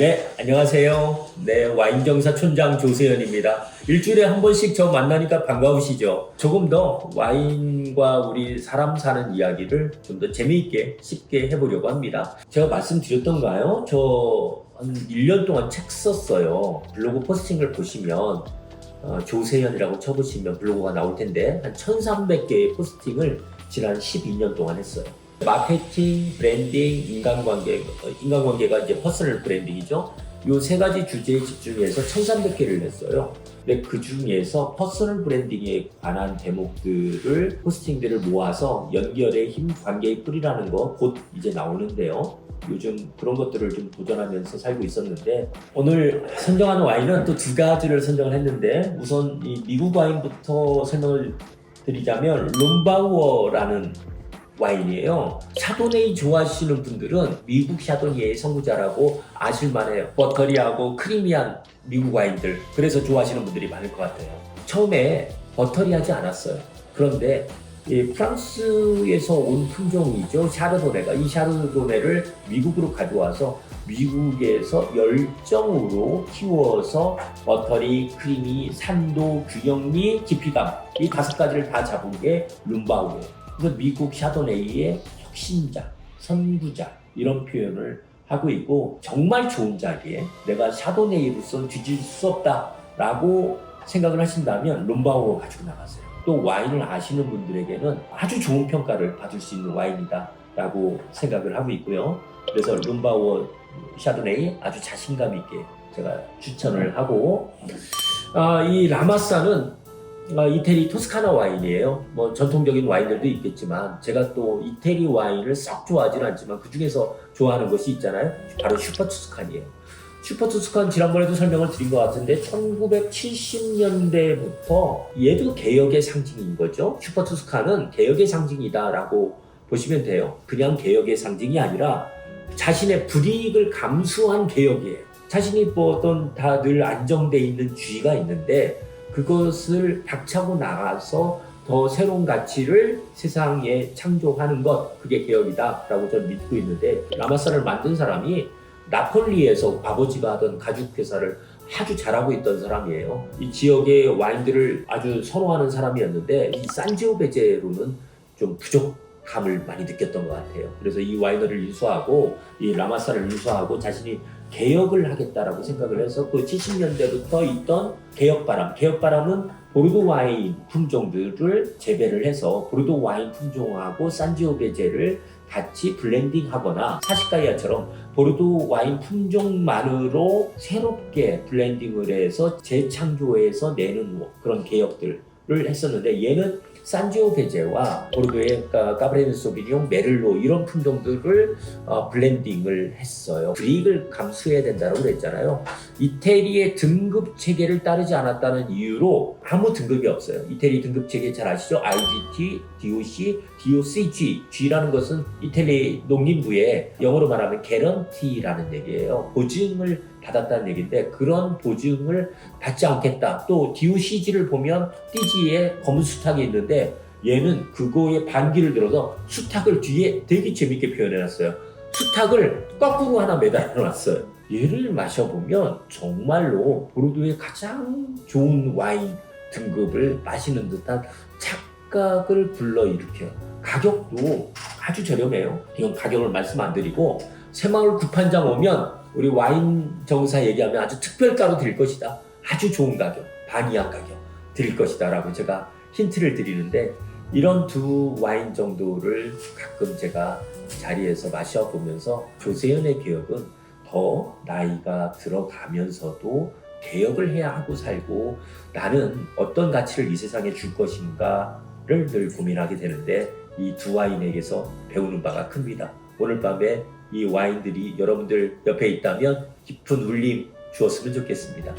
네, 안녕하세요. 네, 와인정사 촌장 조세현입니다. 일주일에 한 번씩 저 만나니까 반가우시죠? 조금 더 와인과 우리 사람 사는 이야기를 좀 더 재미있게 쉽게 해보려고 합니다. 제가 말씀드렸던가요? 저 한 1년 동안 책 썼어요. 블로그 포스팅을 보시면 어, 조세현이라고 쳐보시면 블로그가 나올 텐데 한 1300개의 포스팅을 지난 12년 동안 했어요. 마케팅, 브랜딩, 인간관계, 어, 인간관계가 이제 퍼스널 브랜딩이죠. 요 세 가지 주제에 집중해서 1300개를 냈어요. 근데 그 중에서 퍼스널 브랜딩에 관한 제목들을 포스팅들을 모아서 연결의 힘, 관계의 뿌리라는 거 곧 이제 나오는데요. 요즘 그런 것들을 좀 도전하면서 살고 있었는데 오늘 선정하는 와인은 또 두 가지를 선정을 했는데 우선 이 미국 와인부터 설명을 드리자면 룸바우어라는 와인이에요. 샤도네이 좋아하시는 분들은 미국 샤도네이의 선구자라고 아실만해요. 버터리하고 크리미한 미국 와인들. 그래서 좋아하시는 분들이 많을 것 같아요. 처음에 버터리하지 않았어요. 그런데 이 프랑스에서 온 품종이죠. 샤르도네가 이 샤르도네를 미국으로 가져와서 미국에서 열정으로 키워서 버터리, 크리미, 산도, 균형미, 깊이감 이 다섯 가지를 다 잡은 게 룸바우예요. 그래서 미국 샤도네이의 혁신자, 선구자 이런 표현을 하고 있고 정말 좋은 자리에 내가 샤도네이로서 뒤질 수 없다라고 생각을 하신다면 룸바우어 가지고 나가세요. 또 와인을 아시는 분들에게는 아주 좋은 평가를 받을 수 있는 와인이다라고 생각을 하고 있고요. 그래서 룸바우어 샤도네이 아주 자신감 있게 제가 추천을 하고 아, 이 라마사는 아, 이태리 토스카나 와인이에요. 뭐 전통적인 와인들도 있겠지만 제가 또 이태리 와인을 썩 좋아하지는 않지만 그 중에서 좋아하는 것이 있잖아요. 바로 슈퍼 투스칸이에요. 슈퍼 투스칸 지난번에도 설명을 드린 것 같은데 1970년대부터 얘도 개혁의 상징인 거죠. 슈퍼 투스칸은 개혁의 상징이다라고 보시면 돼요. 그냥 개혁의 상징이 아니라 자신의 불이익을 감수한 개혁이에요. 자신이 뭐 어떤 다늘 안정돼 있는 주의가 있는데 그것을 박차고 나가서 더 새로운 가치를 세상에 창조하는 것 그게 개혁이다라고 저는 믿고 있는데 라마사를 만든 사람이 나폴리에서 아버지가 하던 가죽 회사를 아주 잘하고 있던 사람이에요. 이 지역의 와인들을 아주 선호하는 사람이었는데 이 산지오 베제로는 좀 부족함을 많이 느꼈던 것 같아요. 그래서 이 와이너를 인수하고 이 라마사를 인수하고 자신이 개혁을 하겠다라고 생각을 해서 그 70년대부터 있던 개혁 바람, 개혁 바람은 보르도 와인 품종들을 재배를 해서 보르도 와인 품종하고 산지오베제를 같이 블렌딩하거나 사시가이아처럼 보르도 와인 품종만으로 새롭게 블렌딩을 해서 재창조해서 내는 그런 개혁들 을 했었는데 얘는 산지오베제와 보르도의 까브레네 소비뇽, 메를로 이런 품종들을 어, 블렌딩을 했어요. 불이익을 감수해야 된다고 그랬잖아요. 이태리의 등급 체계를 따르지 않았다는 이유로 아무 등급이 없어요. 이태리 등급 체계 잘 아시죠? IGT, DOC, DOCG. G라는 것은 이태리 농림부의 영어로 말하면 개런티라는 얘기예요. 보증을 받았다는 얘기인데 그런 보증을 받지 않겠다. 또 DOCG를 보면 띠지에 검은 수탉이 있는데 얘는 그거에 반기를 들어서 수탉을 뒤에 되게 재밌게 표현해놨어요. 수탉을 거꾸로 하나 매달아놨어요. 얘를 마셔보면 정말로 보르도의 가장 좋은 와인 등급을 마시는 듯한 착각을 불러일으켜요. 가격도 아주 저렴해요. 이건 가격을 말씀 안 드리고 새마을 구판장 오면 우리 와인 정사 얘기하면 아주 특별가로 드릴 것이다. 아주 좋은 가격, 반이하 가격 드릴 것이다. 라고 제가 힌트를 드리는데 이런 두 와인 정도를 가끔 제가 자리에서 마셔보면서 조세현의 개혁은 더 나이가 들어가면서도 개혁을 해야 하고 살고 나는 어떤 가치를 이 세상에 줄 것인가를 늘 고민하게 되는데 이 두 와인에게서 배우는 바가 큽니다. 오늘 밤에 이 와인들이 여러분들 옆에 있다면 깊은 울림 주었으면 좋겠습니다.